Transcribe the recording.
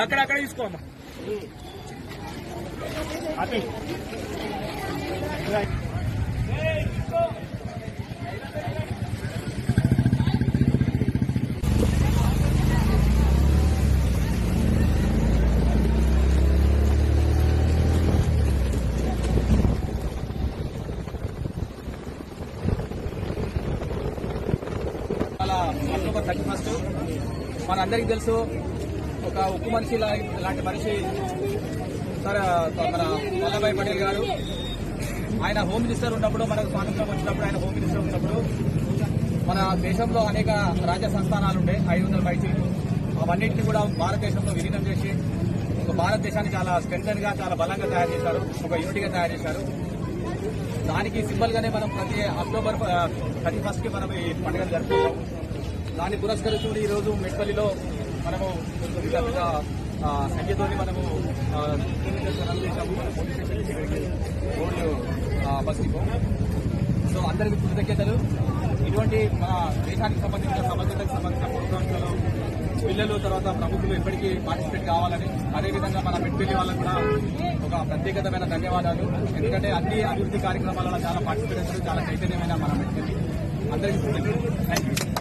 అక్కడ అక్కడ తీసుకోమ్మా. అది అక్టోబర్ థర్టీ ఫస్ట్ మనందరికీ తెలుసు ఒక ఉక్కు మనిషి లాంటి మనిషి సార్ మన వల్లభాయ్ పటేల్ గారు. ఆయన హోమ్ మినిస్టర్ ఉన్నప్పుడు మనకు స్వాతంత్రం వచ్చినప్పుడు ఆయన హోమ్ మినిస్టర్ ఉన్నప్పుడు మన దేశంలో అనేక రాజ్య సంస్థానాలు ఉండే ఐదు వందల పైచీలు. అవన్నింటినీ కూడా భారతదేశంలో విలీనం చేసి ఒక భారతదేశాన్ని చాలా స్ట్రెంగ్గా చాలా బలంగా తయారు చేశారు ఒక యూనిట్గా తయారు చేశారు. దానికి సింబల్ గానే మనం ప్రతి అక్టోబర్ థర్టీ ఫస్ట్కి మనం ఈ పండుగను జరుపుకుంటాం. దాన్ని పురస్కరించుకుని ఈ రోజు మెట్పల్లిలో మనము పెద్ద పెద్ద, సంఖ్యతోని మనము రన్ మన పోలీస్ స్టేషన్ ఇక్కడికి రోడ్లు బస్ డిపో సో అందరికీ కృతజ్ఞతలు. ఇటువంటి మన దేశానికి సంబంధించిన సమగ్రతకు సంబంధించిన ప్రోగ్రామ్స్లలో పిల్లలు తర్వాత ప్రభుత్వం ఎప్పటికీ పార్టిసిపేట్ కావాలని అదేవిధంగా మన మెట్పెల్లి వాళ్ళకు కూడా ఒక ప్రత్యేకతమైన ధన్యవాదాలు. ఎందుకంటే అన్ని అభివృద్ధి కార్యక్రమాలలో చాలా పార్టిసిపేట్ చేస్తారు చాలా చైతన్యమైన మన మెట్పెల్లి అందరికీ థ్యాంక్ యూ